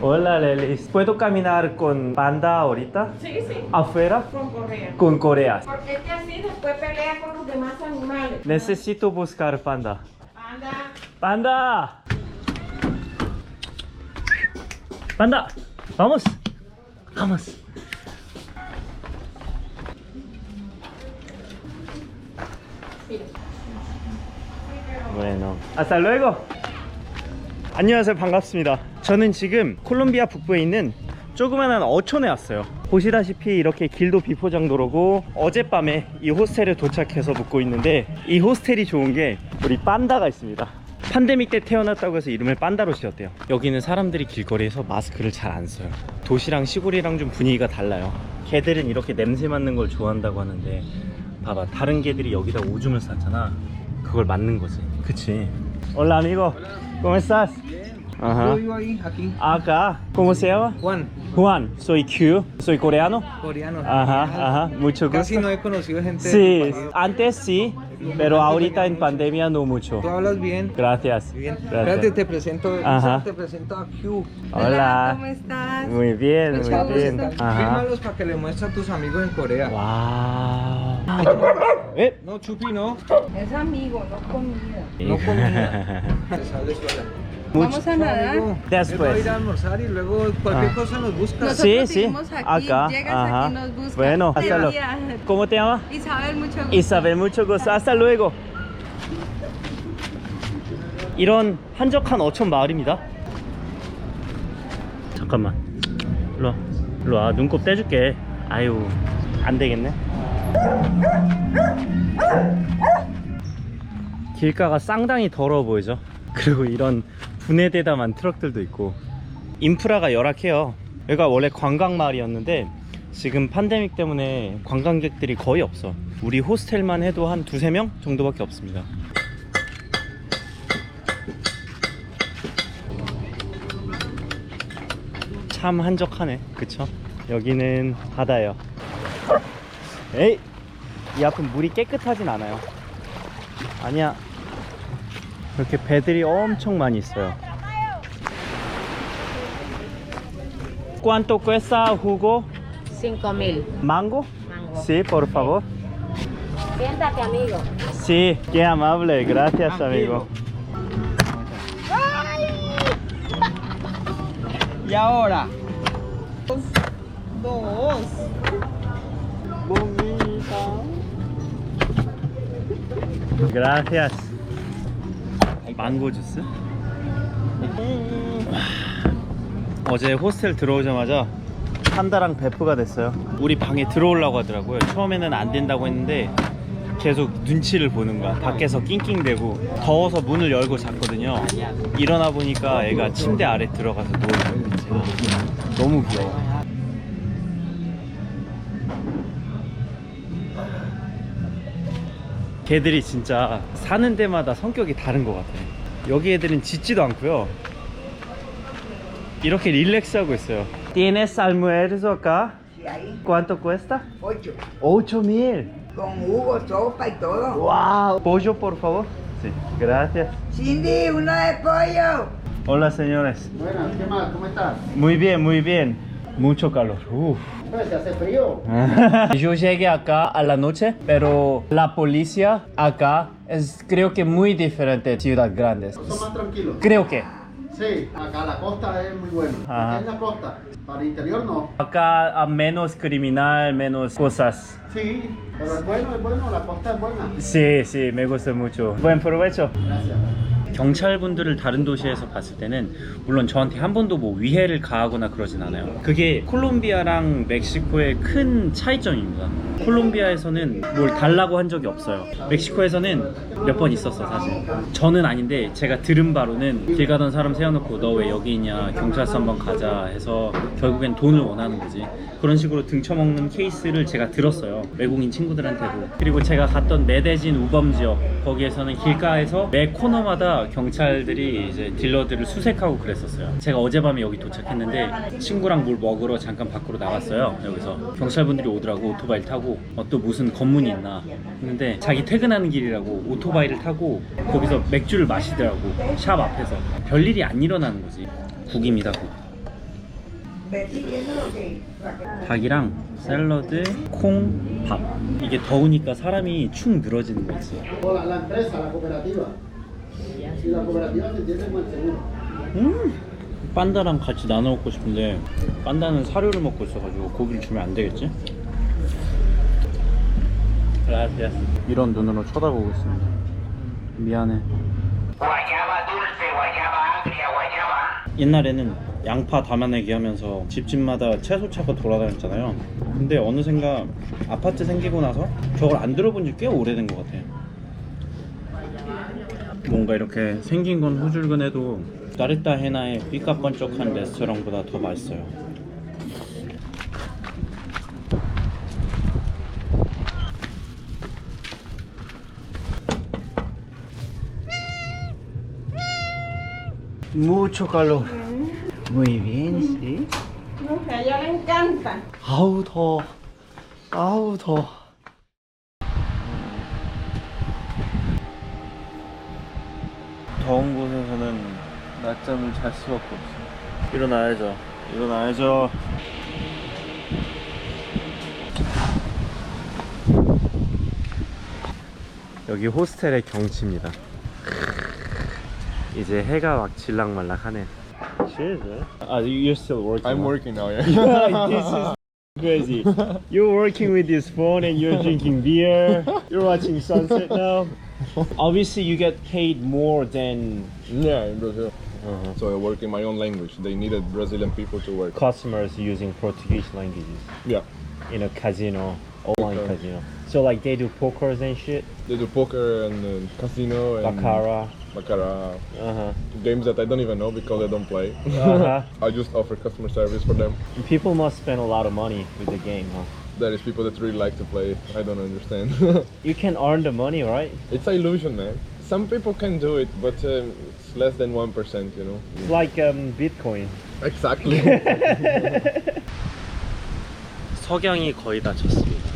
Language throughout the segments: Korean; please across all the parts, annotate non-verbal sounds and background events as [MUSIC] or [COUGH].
Hola, Lelis. ¿Puedo caminar con panda ahorita? Sí, sí, ¿Afuera? con correa. Con Corea. Porque este así después pelea con los demás animales. Necesito buscar panda. Anda. ¡Panda! ¡Panda! ¡Vamos! ¡Vamos! Bueno, hasta luego. 안녕하세요. 반갑습니다. 저는 지금 콜롬비아 북부에 있는 조그만한 어촌에 왔어요. 보시다시피 이렇게 길도 비포장도로고 어젯밤에 이 호스텔에 도착해서 묵고 있는데 이 호스텔이 좋은 게 우리 판다가 있습니다. 팬데믹 때 태어났다고 해서 이름을 판다로 지었대요. 여기는 사람들이 길거리에서 마스크를 잘 안 써요. 도시랑 시골이랑 좀 분위기가 달라요. 개들은 이렇게 냄새 맡는 걸 좋아한다고 하는데 봐봐 다른 개들이 여기다 오줌을 쌌잖아. 그걸 맡는 거지. 그치? Amigo. ¿Cómo estás? Ajá. Yo vivo ahí, aquí. Acá. ¿Cómo se llama? Juan, Juan, soy Q, soy coreano. coreano. Ajá, ajá, mucho Casi gusto. no he conocido gente Sí, antes sí, pero ahorita en pandemia no mucho. Tú hablas bien. Gracias. Bien. Gracias. Espérate, te presento, Ajá. te presento a Q. Hola. ¿Cómo estás? Muy bien, Mucho muy bien. Ajá. Fírmalos para que le muestres a tus amigos en Corea. Wow. ¿Eh? No, Chupi, no. Es amigo, no comida. No comida. [LAUGHS] Te sale sola. Vamos a nadar. amigo. Después. A ir a almorzar y luego cualquier Ah. cosa nos buscas. Nosotros Sí, sí. Acá. llegas Ajá. aquí, nos buscas. Bueno, hasta luego. ¿Cómo te llamas? Isabel, mucho gusto. Isabel, mucho gusto. Hasta luego. 이런 한적한 어촌 마을입니다. 잠깐만. 일로 와. 일로 와. 눈곱 떼줄게. 아유, 안 되겠네. 길가가 쌍당이 더러워 보이죠? 그리고 이런 분해대담한 트럭들도 있고 인프라가 열악해요. 여기가 원래 관광 마을이었는데 지금 팬데믹 때문에 관광객들이 거의 없어. 우리 호스텔만 해도 한 두세 명 정도밖에 없습니다. 참 한적하네. 그쵸? 여기는 바다예요. 에이! 이 앞은 물이 깨끗하진 않아요. 아니야. 이렇게 배들이 엄청 많이 있어요. ¿Cuánto cuesta jugo? 5 mil. ¿Mango? Mango. Sí, por favor. Siéntate, amigo. Sí, qué amable. Gracias, Tranquilo. amigo. Y ahora. Dos. Gracias. 망고 주스? 와, 어제 호스텔 들어오자마자 판다랑 베프가 됐어요. 우리 방에 들어오려고 하더라고요. 처음에는 안 된다고 했는데 계속 눈치를 보는 거야. 밖에서 낑낑대고 더워서 문을 열고 잤거든요. 일어나 보니까 애가 침대 아래 들어가서 있는 거지. 너무 귀여워. 개들이 진짜 사는 데마다 성격이 다른 것 같아. 여기 애들은 짖지도 않고요. 이렇게 릴렉스하고 있어요. ¿Tienes almuerzo acá? Sí, ahí, ¿Cuánto cuesta? ocho. 8 mil. Con jugo, sopa y todo. ¡Wow! Pollo, por favor. Sí, gracias. Cindy, uno de pollo. Hola, señores. Buenas, ¿qué más? ¿Cómo estás? Muy bien, muy bien. Mucho calor. Uf. Pues, ¿Se hace frío? [LAUGHS] Yo llegué acá a la noche, pero la policía acá es creo que muy diferente de ciudades grandes. Son más tranquilos. Creo que. Sí, acá la costa es muy buena. Ajá. Es la costa. Para el interior no. Acá a menos criminal, menos cosas. Sí, pero es bueno, es bueno, la costa es buena. Sí, sí, me gusta mucho. Buen provecho. Gracias. 경찰분들을 다른 도시에서 봤을 때는 물론 저한테 한 번도 뭐 위해를 가하거나 그러진 않아요. 그게 콜롬비아랑 멕시코의 큰 차이점입니다. 콜롬비아에서는 뭘 달라고 한 적이 없어요. 멕시코에서는 몇 번 있었어 사실. 저는 아닌데 제가 들은 바로는 길 가던 사람 세워놓고 너 왜 여기 있냐 경찰서 한번 가자 해서 결국엔 돈을 원하는 거지. 그런 식으로 등쳐먹는 케이스를 제가 들었어요. 외국인 친구들한테도. 그리고 제가 갔던 메데진 우범 지역 거기에서는 길가에서 매 코너마다 경찰들이 이제 딜러들을 수색하고 그랬었어요. 제가 어젯밤에 여기 도착했는데 친구랑 뭘 먹으러 잠깐 밖으로 나갔어요. 여기서 경찰분들이 오더라고 오토바이 타고 어, 또 무슨 검문이 있나 했는데 자기 퇴근하는 길이라고 오토바이를 타고 거기서 맥주를 마시더라고 샵 앞에서 별일이 안 일어나는 거지. 국입니다 국. 닭이랑 샐러드, 콩, 밥. 이게 더우니까 사람이 축 늘어지는 거지. 음. 빤다랑 같이 나눠 먹고 싶은데 빤다는 사료를 먹고 있어가지고 고기를 주면 안 되겠지? 이런 눈으로 쳐다보고 있습니다. 미안해. 옛날에는 양파 담아내기 하면서 집집마다 채소차가 돌아다녔잖아요. 근데 어느샌가 아파트 생기고 나서 저걸 안 들어본 지 꽤 오래된 것 같아요. 뭔가 이렇게 생긴 건 후줄근해도 까르타 헤나의 삐까번쩍한 레스토랑보다 더 맛있어요. Mucho calor. Muy bien, sí. No, a ella le encanta. 아우 더워. 아우 더워. 더운 곳에서는 낮잠을 잘 수밖에 없어. 일어나야죠. 일어나야죠. 여기 호스텔의 경치입니다. 이제 해가 막. Cheers, man. Ah, you're still working. I'm huh? working now, yeah. this is crazy. You're working with this phone and you're drinking beer. You're watching sunset now. [LAUGHS] Obviously, you get paid more than yeah, in Brazil. Uh-huh. So I work in my own language. They needed Brazilian people to work. customers using Portuguese languages Yeah. in a casino, online Okay. casino. So like they do pokers and shit, They do poker and uh, casino and baccarat. baccarat. Uh Games that I don't even know because I don't play. huh. Uh-huh. [LAUGHS] I just offer customer service for them. People must spend a lot of money with the game, huh? There is people that really like to play. I don't understand. You can earn the money, right? it's an illusion, man. Some people can do it, but um, it's less than one percent. You know. It's like um, Bitcoin. Exactly. 석양이 거의 다 졌습니다.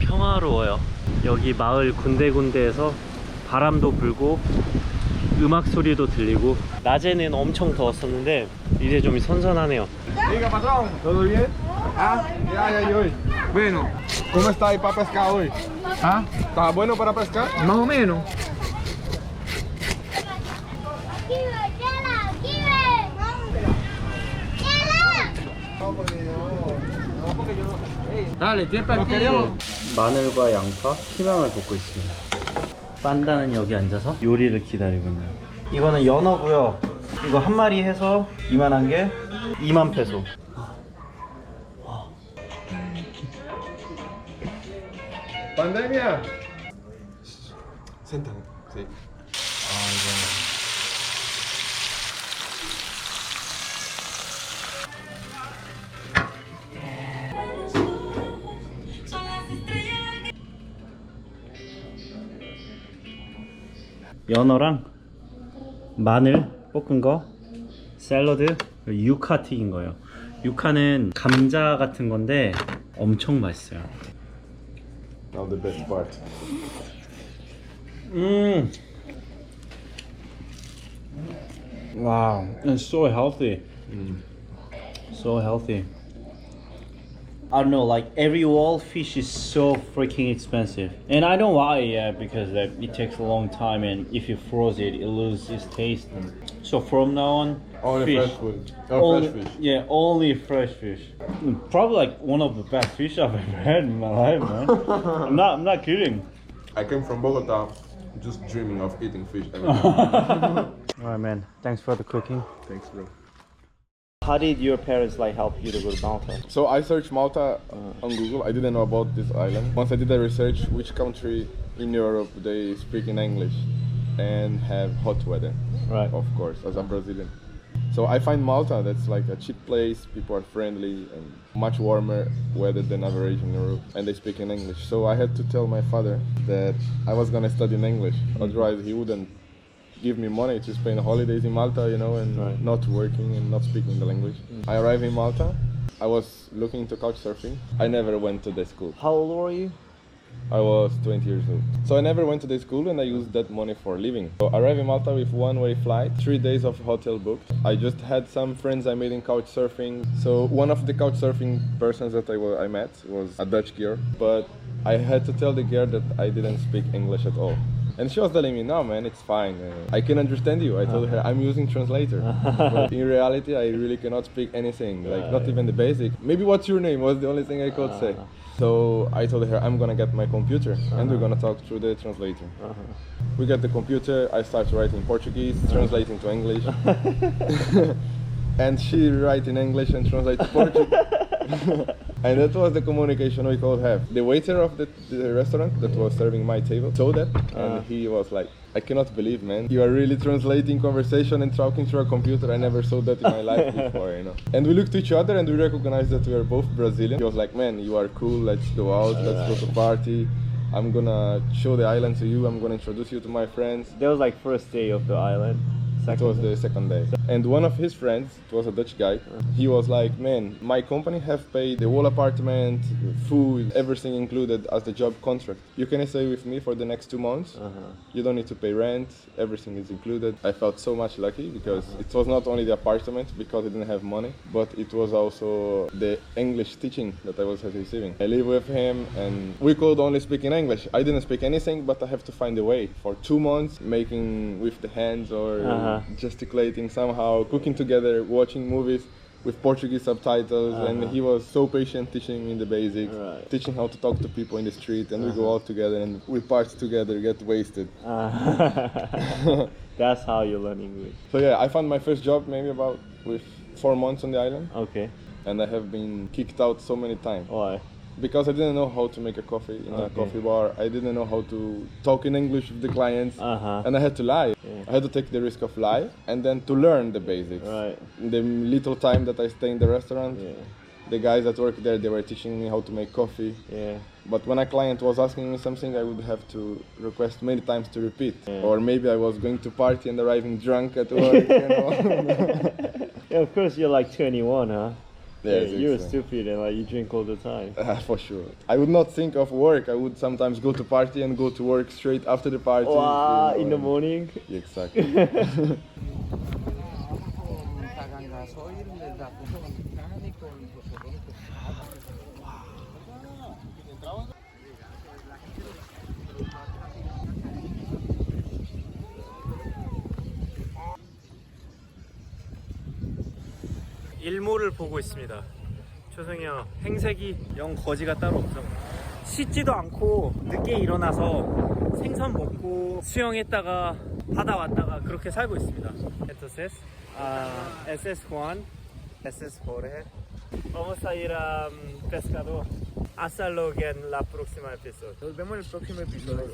평화로워요. 여기 마을 군데군데에서 바람도 불고 음악 소리도 들리고 낮에는 엄청 더웠었는데 이제 좀 선선하네요. Ah. Bueno, ¿Cómo está ahí para pescar hoy? ah, ¿Está bueno para pescar? más o menos. Dale, ¿qué partido? 마늘과 양파, 피망을 볶고 있습니다. 빤다는 여기 앉아서 요리를 기다리고 있네요. 이거는 연어고요. 이거 한 마리 해서 이만한 게 2만 페소. Pandemia. Sentan. Sí. 연어랑 마늘 볶은 거, 샐러드, 유카 튀긴 거예요. 유카는 감자 같은 건데 엄청 맛있어요. Now the best part. 음. Wow, it's so healthy. Mm. So healthy. I don't know, like every wall fish is so freaking expensive, and I know why. Yeah, because like, it takes a long time, and if you froze it, it loses its taste. So from now on, Only fish. fresh food. Oh, only, fresh fish. Yeah, only fresh fish. Mm, Probably like one of the best fish I've [LAUGHS] ever had in my life, man. I'm not, I'm not kidding. I came from Bogota just dreaming of eating fish every day. [LAUGHS] Alright, man. Thanks for the cooking. Thanks, bro. How did your parents like help you to go to Malta? So I searched Malta uh, on Google. I didn't know about this island. Once I did the research, which country in Europe they speak in English and have hot weather, Right. of course, as a Brazilian. So I find Malta that's like a cheap place. People are friendly and much warmer weather than average in Europe, and they speak in English. So I had to tell my father that I was gonna study in English. Mm-hmm. Otherwise, he wouldn't give me money to spend holidays in Malta, you know, and Right. not working and not speaking the language. Mm. I arrived in Malta. I was looking into couch surfing. I never went to the school. How old were you? I was 20 years old. So I never went to the school and I used that money for living. So I arrived in Malta with one way flight, three days of hotel booked. I just had some friends I made in couch surfing. So one of the couch surfing persons that I, I met was a Dutch girl, but I had to tell the girl that I didn't speak English at all. And she was telling me, no man, it's fine. Uh, I can understand you. I told her I'm using translator. but in reality, I really cannot speak anything, like not even the basic. Maybe what's your name was the only thing I could say. Uh-huh. So I told her I'm gonna get my computer and we're uh-huh. gonna talk through the translator. Uh-huh. We get the computer. I start writing Portuguese, translating to English, [LAUGHS] [LAUGHS] and she write in English and translate to Portuguese. [LAUGHS] and that was the communication we could have. The waiter of the, the restaurant that was serving my table saw that, and ah. he was like, "I cannot believe, man, you are really translating conversation and talking through a computer. I never saw that in my life [LAUGHS] before, you know." And we looked to each other and we recognized that we are both Brazilian. He was like, "Man, you are cool. Let's go out. Let's go to party." I'm gonna show the island to you. I'm gonna introduce you to my friends. That was like first day of the island. It was the second day. And one of his friends, it was a Dutch guy, he was like, Man, my company have paid the whole apartment, food, everything included as the job contract. You can stay with me for the next two months. You don't need to pay rent, everything is included. I felt so much lucky because it was not only the apartment because I didn't have money, but it was also the English teaching that I was receiving. I live with him and we could only speak in English. I didn't speak anything, but I have to find a way for two months making with the hands or Uh-huh. Gesticulating somehow, cooking together, watching movies with Portuguese subtitles, and he was so patient teaching me the basics, Right. teaching how to talk to people in the street, and we go out together and we party together, get wasted. Uh, [LAUGHS] that's how you learn English. So yeah, I found my first job maybe about with four months on the island, Okay. and I have been kicked out so many times Why? Because I didn't know how to make a coffee in a coffee bar. I didn't know how to talk in English with the clients, Uh-huh. and I had to lie. Yeah. I had to take the risk of lie and then to learn the basics. Right. The little time that I stay in the restaurant, Yeah. the guys that work there, they were teaching me how to make coffee. Yeah. But when a client was asking me something, I would have to request many times to repeat. Yeah. Or maybe I was going to party and arriving drunk at work. you know? [LAUGHS] Yeah, of course you're like 21, huh? Yeah, you're uh, stupid and like you drink all the time. Uh, [LAUGHS] for sure. I would not think of work. I would sometimes go to party and go to work straight after the party. Wow, you in the morning. Exactly. [LAUGHS] 일몰을 보고 있습니다. 형 행색이 영 거지가 따로 없어. 씻지도 않고 늦게 일어나서 생선 먹고 수영했다가 바다 왔다가 그렇게 살고 있습니다. Entonces, ah, ese es Juan, ese es Jorge. Vamos a ir a um, pescado. Hasta luego en la próxima episodio. Nos vemos en el próximo episodio.